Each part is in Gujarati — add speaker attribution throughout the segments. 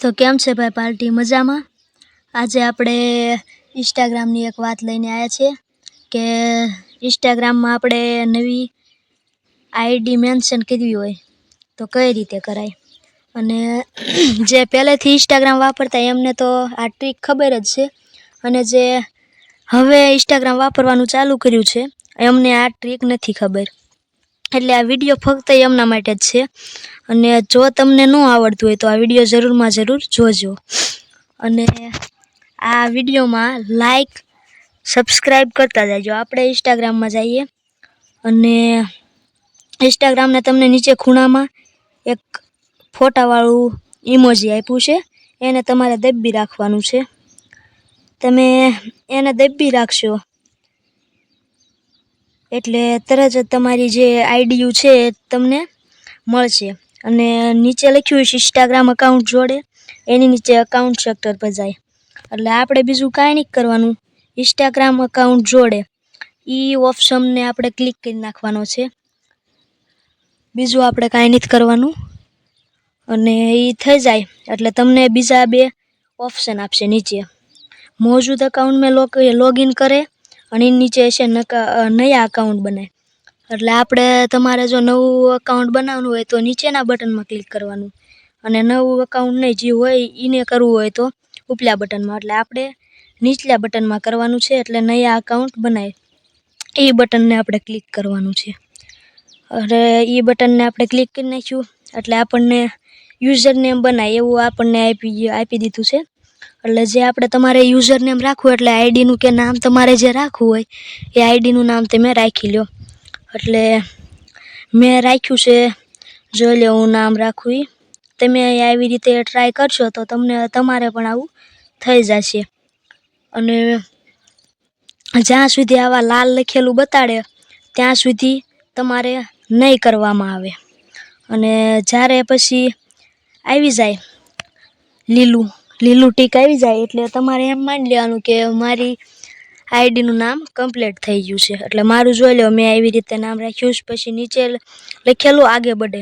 Speaker 1: તો કેમ છે ભાઈ પાર્ટી? મજામાં? આજે આપણે ઇન્સ્ટાગ્રામની એક વાત લઈને આવ્યા છીએ કે ઇન્સ્ટાગ્રામમાં આપણે નવી આઈડી મેન્શન કરવી હોય તો કઈ રીતે કરાય? અને જે પહેલેથી ઇન્સ્ટાગ્રામ વાપરતા એમને તો આ ટ્રીક ખબર જ છે. અને જે હવે ઇન્સ્ટાગ્રામ વાપરવાનું ચાલુ કર્યું છે, એમને આ ટ્રીક નથી ખબર. એટલે આ વીડિયો ફક્ત એમના માટે જ છે. અને જો તમને ન આવડતું હોય તો આ વીડિયો જરૂરમાં જરૂર જોજો. અને આ વિડીયોમાં લાઈક સબસ્ક્રાઈબ કરતા જાજો. આપણે ઇન્સ્ટાગ્રામમાં જઈએ. અને ઇન્સ્ટાગ્રામને તમને નીચે ખૂણામાં એક ફોટાવાળું ઇમોજી આપ્યું છે. એને તમારે દબી રાખવાનું છે. તમે એને દબી રાખશો એટલે તરત જ તમારી જે આઈડીયું છે તમને મળશે. અને નીચે લખ્યું છે ઇન્સ્ટાગ્રામ અકાઉન્ટ જોડે. એની નીચે અકાઉન્ટ સેક્ટર પર જાય. એટલે આપણે બીજું કાંઈ નહીં કરવાનું. ઇન્સ્ટાગ્રામ અકાઉન્ટ જોડે. એ ઓપ્શનને આપણે ક્લિક કરી નાખવાનો છે. બીજું આપણે કાંઈ નથી કરવાનું. અને એ થઈ જાય. એટલે તમને બીજા બે ઓપ્શન આપશે નીચે. મોજૂદ અકાઉન્ટ મેં લોગ લોગિન કરે. અને નીચે છે નયા અકાઉન્ટ બનાય એટલે આપણે તમારે જો નવું અકાઉન્ટ બનાવવાનું હોય તો નીચેના બટનમાં ક્લિક કરવાનું. અને નવું અકાઉન્ટ નહીં જે હોય એને કરવું હોય તો ઉપલા બટનમાં. એટલે આપણે નીચલા બટનમાં કરવાનું છે એટલે નયા અકાઉન્ટ બનાય. એ બટનને આપણે ક્લિક કરવાનું છે. અરે, એ બટનને આપણે ક્લિક કરી નાખ્યું. એટલે આપણને યુઝર નેમ બનાય એવું આપણને આપી આપી દીધું છે. એટલે જે આપણે તમારે યુઝર નેમ રાખવું એટલે આઈડીનું કે નામ તમારે જે રાખવું હોય, એ આઈડીનું નામ તમે રાખી લો એટલે મેં રાખ્યું છે, જોઈ લો હું નામ રાખું એ તમે આવી રીતે ટ્રાય કરશો તો તમને તમારે પણ આવું થઈ જશે. અને જ્યાં સુધી આવા લાલ લખેલું બતાડે, ત્યાં સુધી તમારે નહીં કરવામાં આવે. અને જ્યારે પછી આવી જાય લીલું લીલું ટીક આવી જાય એટલે તમારે એમ માની લેવાનું કે મારી આઈડીનું નામ કમ્પ્લીટ થઈ ગયું છે. એટલે મારું જોઈ લો, મેં આવી રીતે નામ રાખ્યું છે. પછી નીચે લખેલું આગે બડે.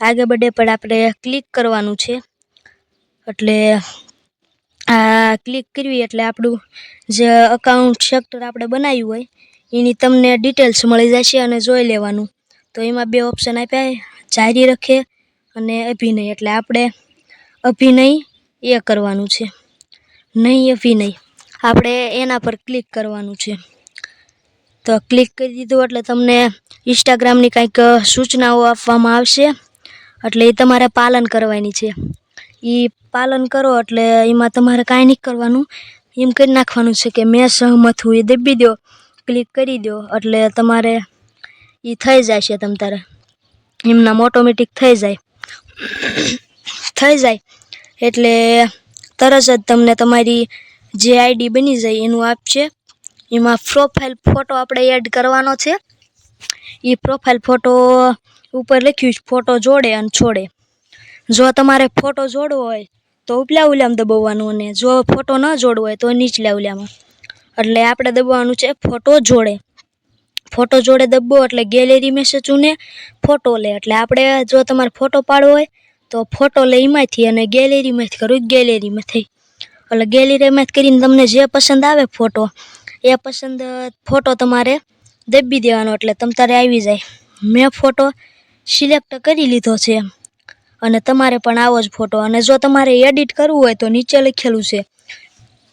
Speaker 1: આગે બડે પર આપણે ક્લિક કરવાનું છે. એટલે આ ક્લિક કરવી એટલે આપણું જે અકાઉન્ટ સેક્ટર આપણે બનાવ્યું હોય, એની તમને ડિટેલ્સ મળી જશે અને જોઈ લેવાનું. તો એમાં બે ઓપ્શન આપ્યા જારી રખે અને અભિનય. એટલે આપણે અભિનય એ કરવાનું છે. નહીં અભિનય આપણે એના પર ક્લિક કરવાનું છે. તો ક્લિક કરી દીધું એટલે તમને ઇન્સ્ટાગ્રામની કંઈક સૂચનાઓ આપવામાં આવશે. એટલે એ તમારે પાલન કરવાની છે. એ પાલન કરો એટલે એમાં તમારે કાંઈ નહીં કરવાનું. એમ કરી નાખવાનું છે કે મેં સહમત હું. એ દબી દો, ક્લિક કરી દો એટલે તમારે એ થઈ જાય છે તમ તારે. એમનામ ઓટોમેટિક થઈ જાય. થઈ જાય. એટલે તરત જ તમને તમારી જે આઈડી બની જાય એનું આપશે એમાં પ્રોફાઇલ ફોટો આપણે એડ કરવાનો છે. એ પ્રોફાઇલ ફોટો ઉપર લખ્યું છે ફોટો જોડે અને છોડે. જો તમારે ફોટો જોડવો હોય તો ઉપલા ઉલામ દબાવવાનું અને જો ફોટો ન જોડવો હોય તો નીચલા ઉલામાં એટલે આપણે દબાવવાનું છે ફોટો જોડે. ફોટો જોડે દબો એટલે ગેલેરી મેસેજ ચૂને ફોટો લે. એટલે આપણે જો તમારે ફોટો પાડવો હોય તો ફોટો લઈ એમાંથી અને ગેલેરીમાંથી કરું ગેલેરીમાંથી એટલે ગેલેરીમાંથી કરીને તમને જે પસંદ આવે ફોટો એ પસંદ ફોટો તમારે દબી દેવાનો એટલે તમ તારે આવી જાય. મેં ફોટો સિલેક્ટ કરી લીધો છે અને તમારે પણ આવો જ ફોટો અને જો તમારે એડિટ કરવું હોય તો નીચે લખેલું છે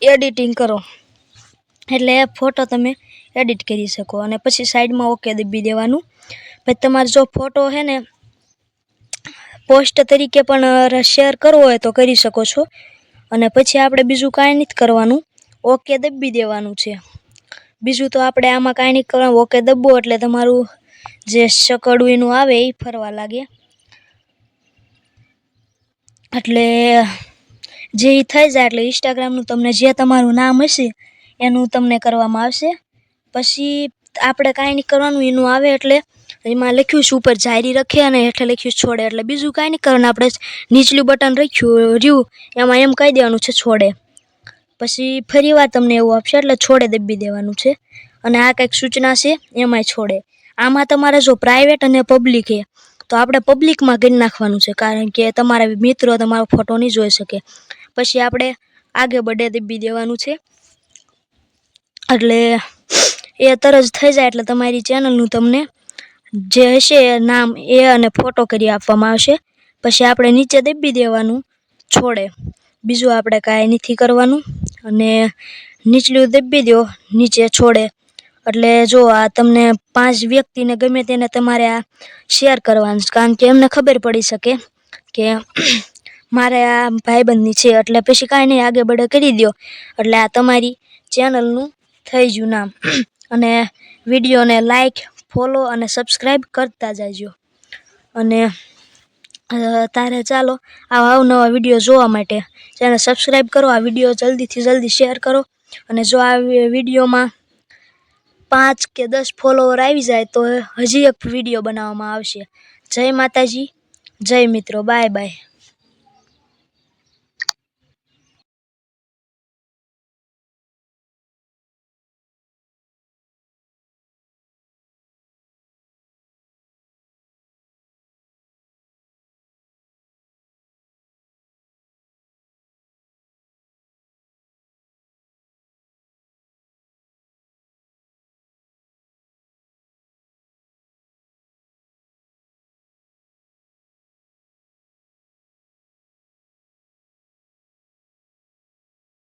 Speaker 1: એડિટિંગ કરો. એટલે એ ફોટો તમે એડિટ કરી શકો અને પછી સાઈડમાં ઓકે દબી દેવાનું. પછી તમારે જો ફોટો છે ને પોસ્ટ તરીકે પણ શેર કરવો હોય તો કરી શકો છો. અને પછી આપણે બીજું કાંઈ નથી કરવાનું. ઓકે દબી દેવાનું છે. બીજું તો આપણે આમાં કાંઈ નહીં કરવાનું. ઓકે દબો એટલે તમારું જે શકડું એનું આવે એ ફરવા લાગે. એટલે, જે એ થઈ જાય એટલે ઇન્સ્ટાગ્રામનું તમને જે તમારું નામ હશે, એનું તમને કરવામાં આવશે. પછી આપણે કાંઈ નહીં કરવાનું, એનું આવે એટલે એમાં લખ્યું છે, ઉપર જારી રખે અને હેઠે લખ્યું છોડે. એટલે બીજું કાંઈ નહીં કરવાનું આપણે નીચલું બટન રાખ્યું, રહ્યું, એમાં એમ કહી દેવાનું છે, છોડે. પછી ફરી વાર તમને એવું આપશે, એટલે છોડે દબી દેવાનું છે. અને આ કંઈક સૂચના છે, એમાંય છોડે. આમાં તમારે જો પ્રાઇવેટ અને પબ્લિક એ તો આપણે પબ્લિકમાં કરી નાખવાનું છે, કારણ કે તમારા મિત્રો તમારો ફોટો નહીં જોઈ શકે. પછી આપણે આગે બડે દબી દેવાનું છે. એટલે એ તરત થઈ જાય, એટલે તમારી ચેનલનું તમને જે હશે નામ એ અને ફોટો કરી આપવામાં આવશે. પછી આપણે નીચે દબી દેવાનું છોડે. બીજું આપણે કાંઈ નથી કરવાનું. અને નીચલું દબી દો નીચે છોડે. એટલે જો આ તમને પાંચ વ્યક્તિને ગમે તેને તમારે આ શેર કરવાનું કારણ કે એમને ખબર પડી શકે કે મારે આ ભાઈબંધની છે. એટલે પછી કાંઈ નહીં આગે બડે કરી દો એટલે આ તમારી ચેનલનું થઈ ગયું નામ. અને વિડીયોને લાઈક ફોલો અને સબસ્ક્રાઈબ કરતા જાજો. અને તારે ચાલો આવા અવનવા વીડિયો જોવા માટે ચેનલ સબસ્ક્રાઈબ કરો, આ વીડિયો જલ્દીથી જલ્દી શેર કરો. અને જો આ વિડીયોમાં પાંચ કે દસ ફોલોવર આવી જાય તો હજી એક વીડિયો બનાવવામાં આવશે. જય માતાજી, જય મિત્રો, બાય બાય.